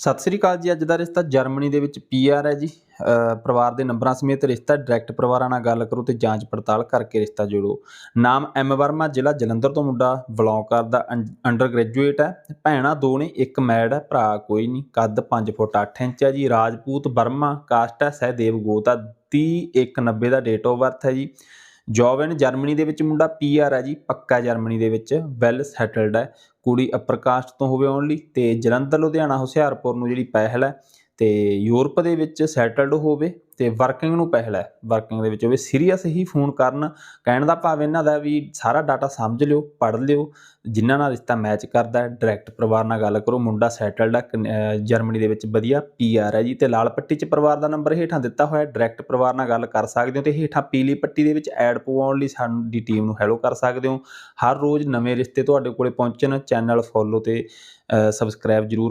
ਸਤਿ ਸ੍ਰੀ ਅਕਾਲ ਜੀ, ਅੱਜ ਦਾ ਰਿਸ਼ਤਾ ਜਰਮਨੀ ਦੇ ਵਿੱਚ ਪੀਆਰ ਹੈ ਜੀ। ਪਰਿਵਾਰ ਦੇ ਨੰਬਰਾਂ ਸਮੇਤ ਰਿਸ਼ਤਾ ਡਾਇਰੈਕਟ ਪਰਿਵਾਰਾਂ ਨਾਲ ਗੱਲ ਕਰੋ ਤੇ ਜਾਂਚ ਪੜਤਾਲ ਕਰਕੇ ਰਿਸ਼ਤਾ ਜੋੜੋ। ਨਾਮ ਐਮ ਵਰਮਾ, ਜ਼ਿਲ੍ਹਾ ਜਲੰਧਰ ਤੋਂ ਮੁੰਡਾ ਬਿਲੋਂਗ ਕਰਦਾ ਅੰਡਰ ਗ੍ਰੈਜੂਏਟ ਹੈ। ਭੈਣਾਂ ਦੋ ਨੇ, ਇੱਕ ਮੈਡ ਹੈ, ਭਰਾ ਕੋਈ ਨਹੀਂ। ਕੱਦ 5 ਫੁੱਟ 8 ਇੰਚ ਹੈ ਜੀ। ਰਾਜਪੂਤ ਵਰਮਾ, ਕਾਸਟ ਹੈ ਸਹਿਦੇਵ ਗੋਤ ਆ 31990 ਦਾ ਡੇਟ ਆਫ ਬਰਥ ਹੈ ਜੀ। ਜੌਬ ਇਨ ਜਰਮਨੀ ਦੇ ਵਿੱਚ ਮੁੰਡਾ ਪੀਆਰ ਹੈ ਜੀ। ਪੱਕਾ ਜਰਮਨੀ ਦੇ ਵਿੱਚ ਵੈਲ ਸੈਟਲਡ ਹੈ। ਕੁੜੀ ਅਪਰਕਾਸ਼ਟ ਤੋਂ ਹੋਵੇ ਓਨਲੀ ਤੇ ਜਲੰਧਰ ਲੁਧਿਆਣਾ ਹੁਸ਼ਿਆਰਪੁਰ ਨੂੰ ਜਿਹੜੀ ਪਹਿਲ ਹੈ ਤੇ ਯੂਰਪ ਦੇ ਵਿੱਚ ਸੈਟਲਡ ਹੋਵੇ ਤੇ ਵਰਕਿੰਗ ਨੂੰ ਪਹਿਲ ਹੈ। ਵਰਕਿੰਗ ਦੇ ਵਿੱਚ ਹੋਵੇ ਸੀਰੀਅਸ ਹੀ ਫੋਨ ਕਰਨ। ਕਹਿਣ ਦਾ ਭਾਵ ਇਹਨਾਂ ਦਾ ਵੀ ਸਾਰਾ ਡਾਟਾ ਸਮਝ ਲਿਓ, ਪੜ੍ਹ ਲਿਓ। ਜਿਨ੍ਹਾਂ ਨਾਲ ਰਿਸ਼ਤਾ ਮੈਚ ਕਰਦਾ ਹੈ ਡਾਇਰੈਕਟ ਪਰਿਵਾਰ ਨਾਲ ਗੱਲ ਕਰੋ, ਮੁੰਡਾ ਸੈਟਲਡ ਹੈ ਕਨ- ਜਰਮਨੀ ਦੇ ਵਿੱਚ ਵਧੀਆ ਪੀਆਰ ਹੈ ਜੀ ਤੇ ਲਾਲ ਪੱਟੀ 'ਚ ਪਰਿਵਾਰ ਦਾ ਨੰਬਰ ਹੇਠਾਂ ਦਿੱਤਾ ਹੋਇਆ ਡਾਇਰੈਕਟ ਪਰਿਵਾਰ ਨਾਲ ਗੱਲ ਕਰ ਸਕਦੇ ਹੋ ਤੇ ਹੇਠਾਂ ਪੀਲੀ ਪੱਟੀ ਦੇ ਵਿੱਚ ਐਡ ਪਵਾਉਣ ਲਈ ਸਾਡੀ ਟੀਮ ਨੂੰ ਹੈਲੋ ਕਰ ਸਕਦੇ ਹੋ। ਹਰ ਰੋਜ਼ ਨਵੇਂ ਰਿਸ਼ਤੇ ਤੁਹਾਡੇ ਕੋਲੇ ਪਹੁੰਚਣ ਚੈਨਲ ਫੋਲੋ ਤੇ ਸਬਸਕ੍ਰਾਈਬ ਜਰੂਰ